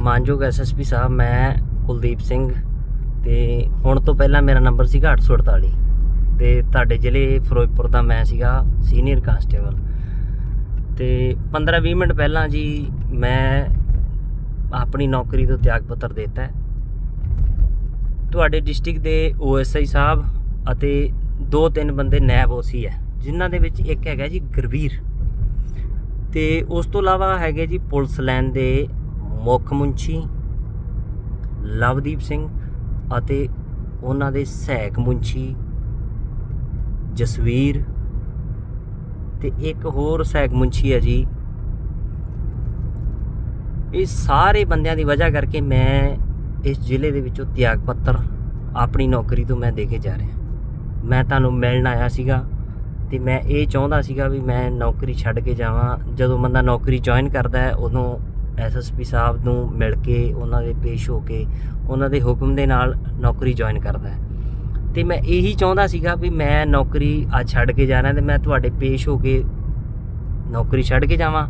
ਮਾਨਯੋਗ ਐਸਐਸਪੀ ਸਾਹਿਬ, ਮੈਂ ਕੁਲਦੀਪ ਸਿੰਘ ਤੇ ਹੁਣ ਤੋਂ ਪਹਿਲਾਂ ਮੇਰਾ ਨੰਬਰ ਸੀਗਾ 848 ਤੇ ਤੁਹਾਡੇ ਜ਼ਿਲ੍ਹੇ ਫਿਰੋਜ਼ਪੁਰ ਦਾ ਮੈਂ ਸੀਗਾ ਸੀਨੀਅਰ ਕਾਂਸਟੇਬਲ। ਤੇ 15-20 ਮਿੰਟ ਪਹਿਲਾਂ ਜੀ ਮੈਂ ਆਪਣੀ ਨੌਕਰੀ ਤੋਂ ਤਿਆਗ ਪੱਤਰ ਦਿੱਤਾ। ਤੁਹਾਡੇ ਡਿਸਟ੍ਰਿਕਟ ਦੇ ਓਐਸਆਈ ਸਾਹਿਬ ਅਤੇ ਦੋ ਤਿੰਨ ਬੰਦੇ ਨੈਬ ਓਸੀ ਹੈ, ਜਿਨ੍ਹਾਂ ਦੇ ਵਿੱਚ ਇੱਕ ਹੈਗਾ ਜੀ ਗੁਰਵੀਰ। ਤੇ ਉਸ ਤੋਂ ਇਲਾਵਾ ਹੈਗੇ ਜੀ ਪੁਲਿਸ ਲਾਈਨ ਦੇ ਮੁੱਖ ਮੁੰਚੀ ਲਵਦੀਪ ਸਿੰਘ ਅਤੇ ਉਹਨਾਂ ਦੇ ਸਹਾਇਕ ਮੁੰਚੀ ਜਸਵੀਰ ਤੇ ਇੱਕ ਹੋਰ ਸਹਾਇਕ ਮੁੰਚੀ ਹੈ ਜੀ। ਇਹ ਸਾਰੇ ਬੰਦਿਆਂ ਦੀ ਵਜ੍ਹਾ ਕਰਕੇ ਮੈਂ ਇਸ ਜ਼ਿਲ੍ਹੇ ਦੇ ਵਿੱਚੋਂ ਤਿਆਗ ਪੱਤਰ ਆਪਣੀ ਨੌਕਰੀ ਤੋਂ ਮੈਂ ਦੇ ਕੇ ਜਾ ਰਿਹਾ। ਮੈਂ ਤੁਹਾਨੂੰ ਮਿਲਣ ਆਇਆ ਸੀਗਾ ਤੇ ਮੈਂ ਇਹ ਚਾਹੁੰਦਾ ਸੀਗਾ ਵੀ ਮੈਂ ਨੌਕਰੀ ਛੱਡ ਕੇ ਜਾਵਾਂ। ਜਦੋਂ ਬੰਦਾ ਨੌਕਰੀ ਜੁਆਇਨ ਕਰਦਾ ਹੈ, ਉਦੋਂ ਐਸਐਸਪੀ ਸਾਹਿਬ ਨੂੰ ਮਿਲ ਕੇ, ਉਹਨਾਂ ਦੇ ਪੇਸ਼ ਹੋ ਕੇ, ਉਹਨਾਂ ਦੇ ਹੁਕਮ ਦੇ ਨਾਲ ਨੌਕਰੀ ਜੁਆਇਨ ਕਰਦਾ ਹੈ। ਤੇ ਮੈਂ ਇਹੀ ਚਾਹੁੰਦਾ ਸੀਗਾ ਵੀ ਮੈਂ ਨੌਕਰੀ ਅੱਜ ਛੱਡ ਕੇ ਜਾਣਾ ਤੇ ਮੈਂ ਤੁਹਾਡੇ ਪੇਸ਼ ਹੋ ਕੇ ਨੌਕਰੀ ਛੱਡ ਕੇ ਜਾਵਾਂ।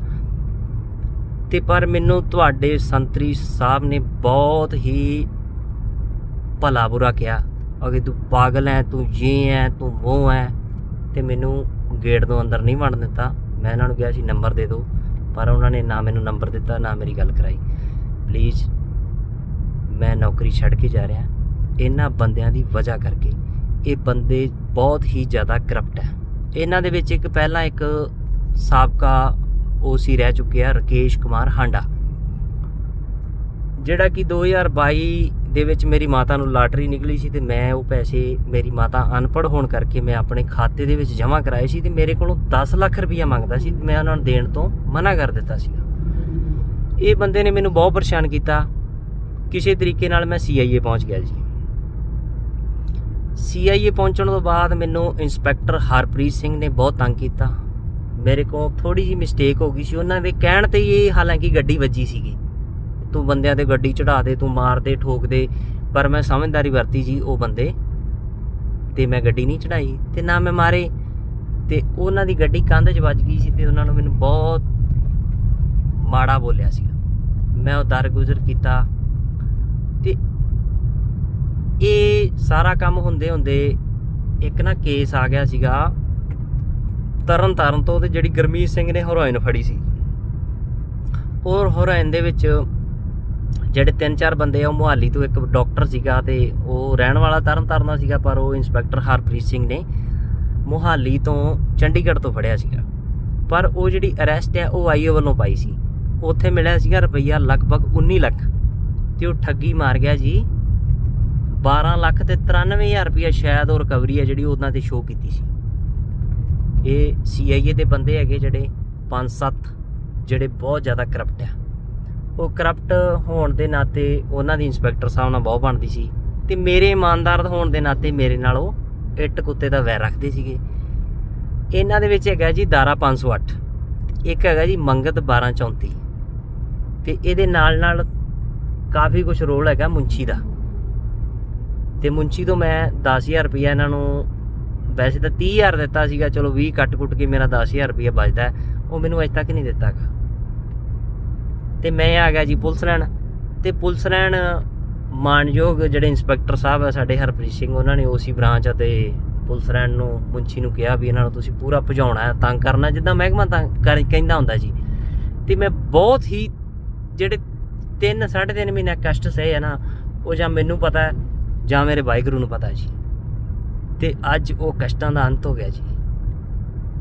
ਤੇ ਪਰ ਮੈਨੂੰ ਤੁਹਾਡੇ ਸੰਤਰੀ ਸਾਹਿਬ ਨੇ ਬਹੁਤ ਹੀ ਭਲਾ ਬੁਰਾ ਕਿਹਾ। ਅਗੇ ਤੂੰ ਪਾਗਲ ਹੈ ਤੂੰ ਇਹ ਹੈ ਤੂੰ ਉਹ ਹੈ ਤੇ ਮੈਨੂੰ ਗੇਟ ਤੋਂ ਅੰਦਰ ਨਹੀਂ ਵੜਨ ਦਿੱਤਾ। ਮੈਂ ਇਹਨਾਂ ਨੂੰ ਕਿਹਾ ਸੀ, ਨੰਬਰ ਦੇ ਦਿਓ। ਪਰ ਉਹਨਾਂ ਨੇ ਨਾ ਮੈਨੂੰ ਨੰਬਰ ਦਿੱਤਾ, ਨਾ ਮੇਰੀ ਗੱਲ ਕਰਾਈ। ਪਲੀਜ਼ ਮੈਂ ਨੌਕਰੀ ਛੱਡ ਕੇ ਜਾ ਰਿਹਾ। ਇਹਨਾਂ ਬੰਦਿਆਂ ਦੀ ਵਜ੍ਹਾ ਕਰਕੇ ਇਹ ਬੰਦੇ ਬਹੁਤ ਹੀ ਜ਼ਿਆਦਾ ਕਰਪਟ ਹੈ। ਇਹਨਾਂ ਦੇ ਵਿੱਚ ਇੱਕ ਪਹਿਲਾਂ ਇੱਕ ਸਾਬਕਾ ਓਸੀ ਰਹਿ ਚੁੱਕੇ ਆ ਰਕੇਸ਼ ਕੁਮਾਰ ਹਾਂਡਾ। ਜਿਹੜਾ ਕਿ 2022 ਦੇ ਵਿੱਚ ਮੇਰੀ ਮਾਤਾ ਨੂੰ ਲਾਟਰੀ ਨਿਕਲੀ ਸੀ ਤੇ ਮੈਂ ਉਹ ਪੈਸੇ ਮੇਰੀ ਮਾਤਾ ਅਨਪੜ੍ਹ ਹੋਣ ਕਰਕੇ ਮੈਂ ਆਪਣੇ ਖਾਤੇ ਦੇ ਵਿੱਚ ਜਮ੍ਹਾਂ ਕਰਾਏ ਸੀ ਤੇ ਮੇਰੇ ਕੋਲੋਂ 10 ਲੱਖ ਰੁਪਈਆ ਮੰਗਦਾ ਸੀ ਮੈਂ ਉਹਨਾਂ ਨੂੰ ਦੇਣ ਤੋਂ ਮਨਾ ਕਰ ਦਿੱਤਾ ਸੀਗਾ ਇਹ ਬੰਦੇ ਨੇ ਮੈਨੂੰ ਬਹੁਤ ਪਰੇਸ਼ਾਨ ਕੀਤਾ। ਕਿਸੇ ਤਰੀਕੇ ਨਾਲ ਮੈਂ ਸੀਆਈਏ ਪਹੁੰਚ ਗਿਆ ਜੀ। ਸੀਆਈਏ ਪਹੁੰਚਣ ਤੋਂ ਬਾਅਦ ਮੈਨੂੰ ਇੰਸਪੈਕਟਰ ਹਰਪ੍ਰੀਤ ਸਿੰਘ ਨੇ ਬਹੁਤ ਤੰਗ ਕੀਤਾ। ਮੇਰੇ ਕੋਲ ਥੋੜੀ ਜੀ ਮਿਸਟੇਕ ਹੋ ਗਈ ਸੀ। ਉਹਨਾਂ ਦੇ ਕਹਿਣ ਤੇ ਹੀ ਇਹ ਹਾਲਾਂਕਿ ਗੱਡੀ ਵੱਜੀ ਸੀਗੀ। ਤੂੰ ਬੰਦਿਆਂ ਤੇ ਗੱਡੀ ਚੜਾ ਦੇ, ਤੂੰ ਮਾਰ ਦੇ, ਠੋਕ ਦੇ, ਪਰ ਮੈਂ ਸਮਝਦਾਰੀ ਵਰਤੀ ਜੀ ਉਹ ਬੰਦੇ। ਤੇ ਮੈਂ ਗੱਡੀ ਨਹੀਂ ਚੜਾਈ, ਤੇ ਨਾ ਮੈਂ ਮਾਰੇ। ਤੇ ਉਹਨਾਂ ਦੀ ਗੱਡੀ ਕੰਧ 'ਚ ਵੱਜ ਗਈ ਸੀ ਤੇ ਉਹਨਾਂ ਨੂੰ ਮੈਨੂੰ ਬਹੁਤ ਮਾੜਾ ਬੋਲਿਆ ਸੀ ਮੈਂ ਉਹ ਦਰਗੁਜ਼ਰ ਕੀਤਾ। ਤੇ ਇਹ ਸਾਰਾ ਕੰਮ ਹੁੰਦੇ ਹੁੰਦੇ ਇੱਕ ਨਾ ਕੇਸ ਆ ਗਿਆ ਸੀਗਾ। ਤਰਨ ਤਾਰਨ ਤੋਂ ਤੇ ਜਿਹੜੀ ਗਰਮੀਤ ਸਿੰਘ ਨੇ ਹੈਰੋਇਨ ਫੜੀ ਸੀ। ਔਰ ਹੈਰੋਇਨ ਦੇ ਵਿੱਚ ਜਿਹੜੇ ਤਿੰਨ ਚਾਰ ਬੰਦੇ ਆ, ਉਹ ਮੁਹਾਲੀ ਤੋਂ ਇੱਕ ਡਾਕਟਰ ਸੀਗਾ ਤੇ ਉਹ ਰਹਿਣ ਵਾਲਾ ਤਰਨ ਤਾਰਨ ਦਾ ਸੀਗਾ, ਪਰ ਉਹ ਇੰਸਪੈਕਟਰ ਹਰਪ੍ਰੀਤ ਸਿੰਘ ਨੇ ਮੁਹਾਲੀ ਤੋਂ ਚੰਡੀਗੜ੍ਹ ਤੋਂ ਫੜਿਆ ਸੀਗਾ। ਪਰ ਉਹ ਜਿਹੜੀ ਅਰੈਸਟ ਹੈ, ਉਹ ਆਈਓ ਵੱਲੋਂ ਪਾਈ ਸੀ। ਉੱਥੇ ਮਿਲਿਆ ਸੀਗਾ ਰੁਪਈਆ ਲਗਭਗ 19 ਲੱਖ ਤੇ ਉਹ ਠੱਗੀ ਮਾਰ ਗਿਆ ਜੀ। 12 ਲੱਖ ਤੇ 93000 ਰੁਪਈਆ ਸ਼ਾਇਦ ਉਹ ਰਿਕਵਰੀ ਹੈ ਜਿਹੜੀ ਉਹਨਾਂ ਤੇ ਸ਼ੋਅ ਕੀਤੀ ਸੀ। ਇਹ ਸੀਆਈਏ ਦੇ ਬੰਦੇ ਹੈਗੇ ਜਿਹੜੇ 5-7 ਜਿਹੜੇ ਬਹੁਤ ਜ਼ਿਆਦਾ ਕਰਪਟ ਆ। ਉਹ ਕਰਪਟ ਹੋਣ ਦੇ ਨਾਤੇ ਉਹਨਾਂ ਦੀ ਇੰਸਪੈਕਟਰ ਸਾਹਿਬ ਨਾਲ ਬਹੁਤ ਬਣਦੀ ਸੀ ਤੇ ਮੇਰੇ ਇਮਾਨਦਾਰ ਹੋਣ ਦੇ ਨਾਤੇ ਮੇਰੇ ਨਾਲ ਉਹ ਇੱਟ ਕੁੱਤੇ ਦਾ ਵੈਰ ਰੱਖਦੇ ਸੀਗੇ। ਇਹਨਾਂ ਦੇ ਵਿੱਚ ਹੈਗਾ ਜੀ ਦਾਰਾ 508 ਇੱਕ ਹੈਗਾ ਜੀ ਮੰਗਤ 1234 ਤੇ ਇਹਦੇ ਨਾਲ ਨਾਲ ਕਾਫੀ ਕੁਝ ਰੋਲ ਹੈਗਾ ਮੁੰਚੀ ਦਾ। ਤੇ ਮੁੰਚੀ ਤੋਂ ਮੈਂ 10000 ਰੁਪਇਆ ਇਹਨਾਂ ਨੂੰ ਵੈਸੇ ਤਾਂ 30000 ਦਿੱਤਾ ਸੀਗਾ, ਚਲੋ 20 ਕੱਟ ਕੁੱਟ ਕੇ ਮੇਰਾ 10000 ਰੁਪਇਆ ਬਚਦਾ, ਉਹ ਮੈਨੂੰ ਅਜੇ ਤੱਕ ਨਹੀਂ ਦਿੱਤਾਗਾ। ਤੇ ਮੈਂ ਆ ਗਿਆ ਜੀ ਪੁਲਿਸ ਲੈਣ। ਤੇ ਪੁਲਿਸ ਲੈਣ ਮਾਨਯੋਗ ਜਿਹੜੇ ਇੰਸਪੈਕਟਰ ਸਾਹਿਬ ਆ ਸਾਡੇ ਹਰਪ੍ਰੀਤ ਸਿੰਘ, ਉਹਨਾਂ ਨੇ ਓਸੀ ਬ੍ਰਾਂਚ ਅਤੇ ਪੁਲਿਸ ਲੈਣ ਨੂੰ ਮੁੰਚੀ ਨੂੰ ਕਿਹਾ ਵੀ ਇਹਨਾਂ ਨੂੰ ਤੁਸੀਂ ਪੂਰਾ ਭਜਾਉਣਾ ਹੈ, ਤੰਗ ਕਰਨਾ ਜਿੱਦਾਂ ਮਹਿਕਮਾ ਤੰਗ ਕਰ- ਕਹਿੰਦਾ ਹੁੰਦਾ ਜੀ। ਤੇ ਮੈਂ ਬਹੁਤ ਹੀ ਜਿਹੜੇ 3 3.5 ਮਹੀਨੇ ਕਸ਼ਟ ਸਹੇ ਹੈ ਨਾ, ਉਹ ਜਾਂ ਮੈਨੂੰ ਪਤਾ ਹੈ, ਜਾਂ ਮੇਰੇ ਵਾਹਿਗੁਰੂ ਨੂੰ ਪਤਾ ਜੀ। ਤੇ ਅੱਜ ਉਹ ਕਸ਼ਟਾਂ ਦਾ ਅੰਤ ਹੋ ਗਿਆ ਜੀ।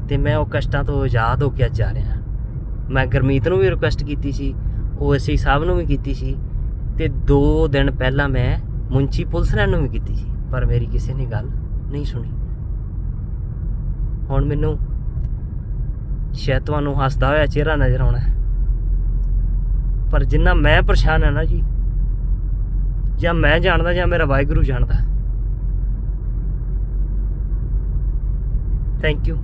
ਤੇ ਮੈਂ ਉਹ ਕਸ਼ਟਾਂ ਤੋਂ ਆਜ਼ਾਦ ਹੋ ਕੇ ਅੱਜ ਜਾ ਰਿਹਾ। ਮੈਂ ਗਰਮੀਤ ਨੂੰ ਵੀ ਰਿਕੁਐਸਟ ਕੀਤੀ ਸੀ। ਉਹ ਐਸਆਈ ਸਾਹਿਬ ਨੂੰ ਵੀ ਕੀਤੀ ਸੀ ਤੇ 2 ਦਿਨ ਪਹਿਲਾਂ ਮੈਂ ਮੁੰਚੀ ਪੁਲਿਸ ਲੈਣ ਨੂੰ ਵੀ ਕੀਤੀ ਸੀ, ਪਰ ਮੇਰੀ ਕਿਸੇ ਨੇ ਗੱਲ ਨਹੀਂ ਸੁਣੀ। ਹੁਣ ਮੈਨੂੰ ਸ਼ਾਇਦ ਤੁਹਾਨੂੰ ਹੱਸਦਾ ਹੋਇਆ ਚਿਹਰਾ ਨਜ਼ਰ ਆਉਣਾ ਪਰ ਜਿੰਨਾ ਮੈਂ ਪਰੇਸ਼ਾਨ ਹਾਂ ਨਾ ਜੀ, ਜਾਂ ਮੈਂ ਜਾਣਦਾ ਜਾਂ ਮੇਰਾ ਵਾਹਿਗੁਰੂ ਜਾਣਦਾ। Thank you